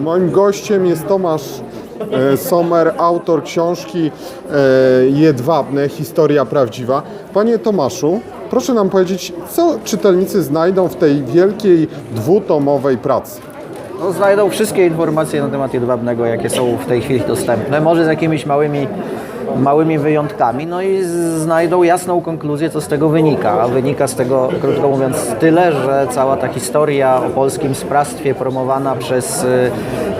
Moim gościem jest Tomasz e, Sommer, autor książki e, Jedwabne, historia prawdziwa. Panie Tomaszu, proszę nam powiedzieć, co czytelnicy znajdą w tej wielkiej dwutomowej pracy? No, znajdą wszystkie informacje na temat jedwabnego, jakie są w tej chwili dostępne, może z jakimiś małymi, małymi wyjątkami, no i znajdą jasną konkluzję, co z tego wynika. A wynika z tego, krótko mówiąc, tyle, że cała ta historia o polskim sprawstwie promowana przez y,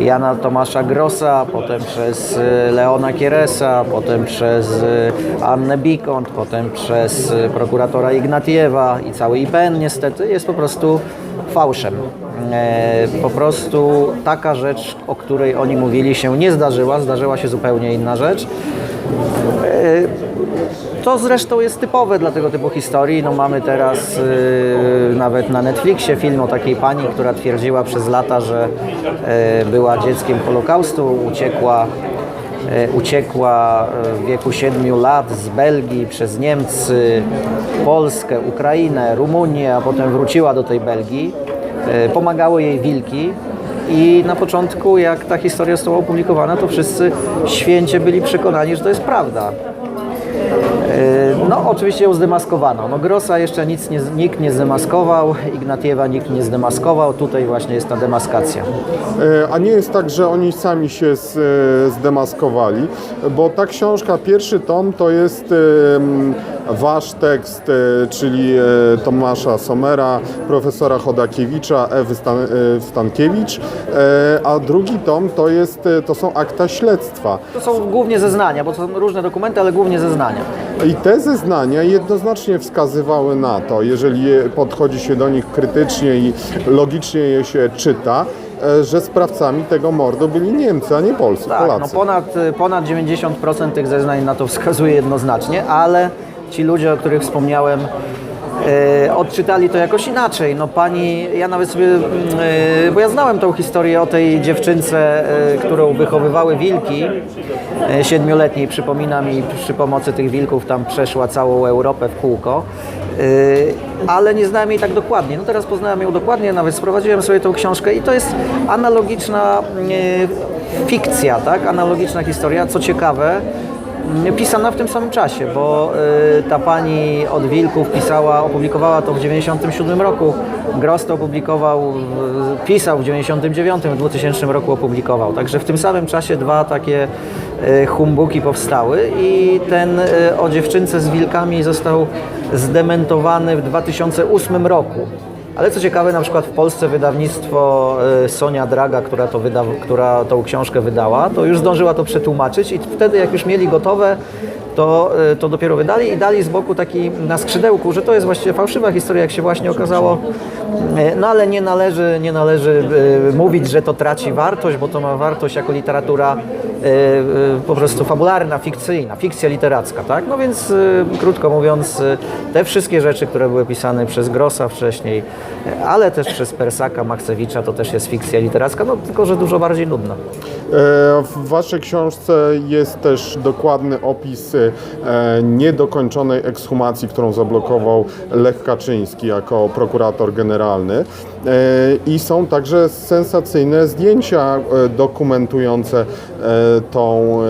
Jana Tomasza Grossa, potem przez y, Leona Kieresa, potem przez y, Annę Bikont, potem przez prokuratora Ignatiewa i cały IPN niestety jest po prostu fałszem. E, po prostu taka rzecz, o której oni mówili się nie zdarzyła, zdarzyła się zupełnie inna rzecz. E, To zresztą jest typowe dla tego typu historii. No mamy teraz e, nawet na Netflixie film o takiej pani, która twierdziła przez lata, że e, była dzieckiem Holokaustu, uciekła uciekła w wieku 7 lat z Belgii przez Niemcy, Polskę, Ukrainę, Rumunię, a potem wróciła do tej Belgii. Pomagały jej wilki i na początku, jak ta historia została opublikowana, to wszyscy święcie byli przekonani, że to jest prawda. No, oczywiście ją zdemaskowano. No, Grossa jeszcze nic nie, nikt nie zdemaskował, Ignatiewa nikt nie zdemaskował. Tutaj właśnie jest ta demaskacja. E, A nie jest tak, że oni sami się e, zdemaskowali, bo ta książka, pierwszy tom, to jest wasz tekst, e, czyli Tomasza Somera, profesora Chodakiewicza, Ewy Stan, Stankiewicz, a drugi tom to, jest, to są akta śledztwa. To są głównie zeznania, bo to są różne dokumenty, ale głównie zeznania. I te zeznania jednoznacznie wskazywały na to, jeżeli je- podchodzi się do nich krytycznie i logicznie je się czyta, e, że sprawcami tego mordu byli Niemcy, a nie Polscy, Tak, no Polacy. ponad, ponad 90% tych zeznań na to wskazuje jednoznacznie, ale ci ludzie, o których wspomniałem, odczytali to jakoś inaczej. No pani, ja nawet sobie, mm, e, bo ja znałem tą historię o tej dziewczynce, e, którą wychowywały wilki, e, siedmioletniej, przypomina mi, przy pomocy tych wilków tam przeszła całą Europę w kółko. E, Ale nie znałem jej tak dokładnie. No teraz poznałem ją dokładnie, nawet sprowadziłem sobie tą książkę i to jest analogiczna e, fikcja, tak? Analogiczna historia. Co ciekawe, pisana w tym samym czasie, bo y, ta pani od Wilków pisała, opublikowała to w 97 roku. Gross to opublikował, pisał w 99, w 2000 roku opublikował. Także w tym samym czasie dwa takie y, humbuki powstały i ten y, o dziewczynce z wilkami został zdementowany w 2008 roku. Ale co ciekawe, na przykład w Polsce wydawnictwo y, Sonia Draga, która, to wyda, która tą książkę wydała, to już zdążyła to przetłumaczyć i wtedy jak już mieli gotowe, to, y, to dopiero wydali i dali z boku taki na skrzydełku, że to jest właściwie fałszywa historia, jak się właśnie okazało. Y, No ale nie należy, nie należy mówić, że to traci wartość, bo to ma wartość jako literatura po prostu fabularna, fikcyjna, fikcja literacka, tak? No więc y, krótko mówiąc, y, te wszystkie rzeczy, które były pisane przez Grossa wcześniej, y, ale też przez Persaka, Maksewicza, to też jest fikcja literacka, no tylko, że dużo bardziej nudna. E, W waszej książce jest też dokładny opis e, niedokończonej ekshumacji, którą zablokował Lech Kaczyński jako prokurator generalny. E, I są także sensacyjne zdjęcia dokumentujące tą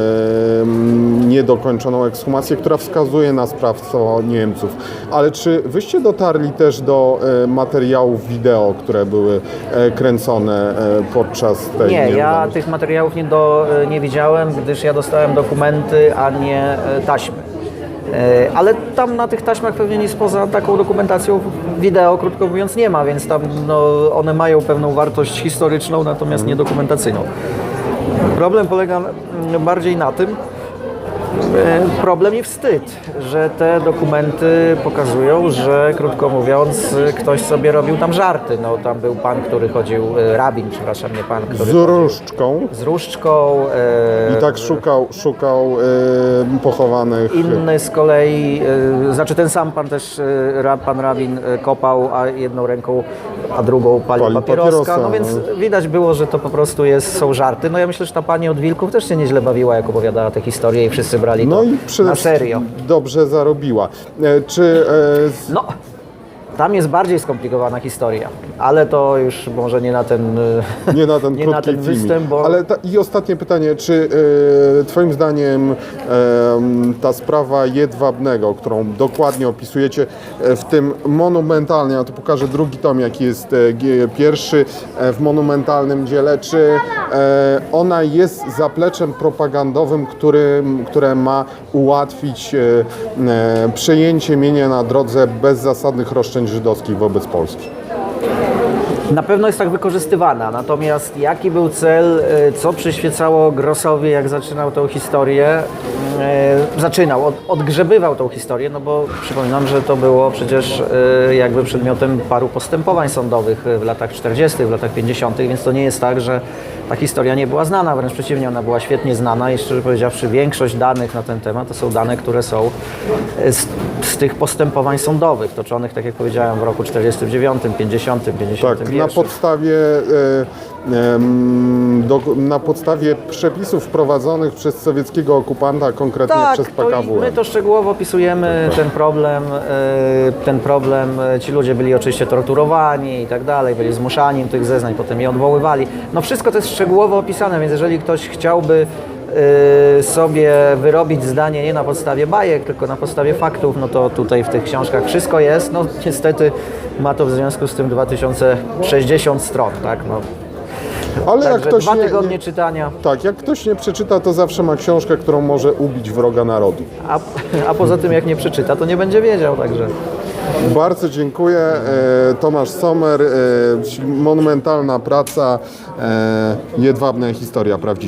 niedokończoną ekshumację, która wskazuje na sprawstwo Niemców. Ale czy wyście dotarli też do e, materiałów wideo, które były e, kręcone e, podczas tej Nie, ja tych materiałów nie, do, nie widziałem, gdyż ja dostałem dokumenty, a nie taśmy. Ale tam na tych taśmach pewnie nic poza taką dokumentacją wideo, krótko mówiąc, nie ma, więc tam no, one mają pewną wartość historyczną, natomiast nie dokumentacyjną. Problem polega bardziej na tym, problem i wstyd, że te dokumenty pokazują, że krótko mówiąc ktoś sobie robił tam żarty. No, tam był pan, który chodził, e, rabin, przepraszam, nie pan, który z różdżką z różdżką. e, i tak szukał, szukał e, pochowanych. Inny z kolei, e, znaczy ten sam pan też, e, pan rabin e, kopał, a jedną ręką, a drugą palił Palił papieroska. No więc no. widać było, że to po prostu jest, są żarty. No ja myślę, że ta pani od wilków też się nieźle bawiła, jak opowiadała tę historię i wszyscy brali No to i przede na serio. dobrze zarobiła. E, Czy e, z- No, Tam jest bardziej skomplikowana historia, ale to już może nie na ten. Nie na ten Nie na ten występ, bo- Ale ta, i ostatnie pytanie, czy e, Twoim zdaniem em, ta sprawa jedwabnego, którą dokładnie opisujecie e, w tym monumentalnie, ja tu pokażę drugi tom, jaki jest e, pierwszy w monumentalnym dziele, czy ona jest zapleczem propagandowym, który, które ma ułatwić przejęcie mienia na drodze bezzasadnych roszczeń żydowskich wobec Polski? Na pewno jest tak wykorzystywana, natomiast jaki był cel, y, co przyświecało Grossowi, jak zaczynał tą historię? Y, Zaczynał, od, odgrzebywał tą historię, no bo przypominam, że to było przecież y, jakby przedmiotem paru postępowań sądowych w latach 40., w latach 50., więc to nie jest tak, że ta historia nie była znana, wręcz przeciwnie, ona była świetnie znana i szczerze powiedziawszy większość danych na ten temat to są dane, które są z, tych postępowań sądowych, toczonych, tak jak powiedziałem, w roku 49, 50, 51. Tak, na podstawie, e, na podstawie przepisów wprowadzonych przez sowieckiego okupanta, konkretnie przez Tak, i PKW. my to szczegółowo opisujemy ten problem, e, ten problem, e, ci ludzie byli oczywiście torturowani i tak dalej, byli zmuszani do tych zeznań, potem je odwoływali. No wszystko to jest szczegółowo opisane, więc jeżeli ktoś chciałby sobie wyrobić zdanie nie na podstawie bajek, tylko na podstawie faktów, no to tutaj w tych książkach wszystko jest. No niestety ma to w związku z tym 2060 stron, tak? No, Ale jak ktoś dwa nie, tygodnie nie, czytania, tak, jak ktoś nie przeczyta, to zawsze ma książkę, którą może ubić wroga narodu. a, a poza tym jak nie przeczyta, to nie będzie wiedział, także... Bardzo dziękuję. E, Tomasz Sommer, e, monumentalna praca, e, jedwabna historia prawdziwa.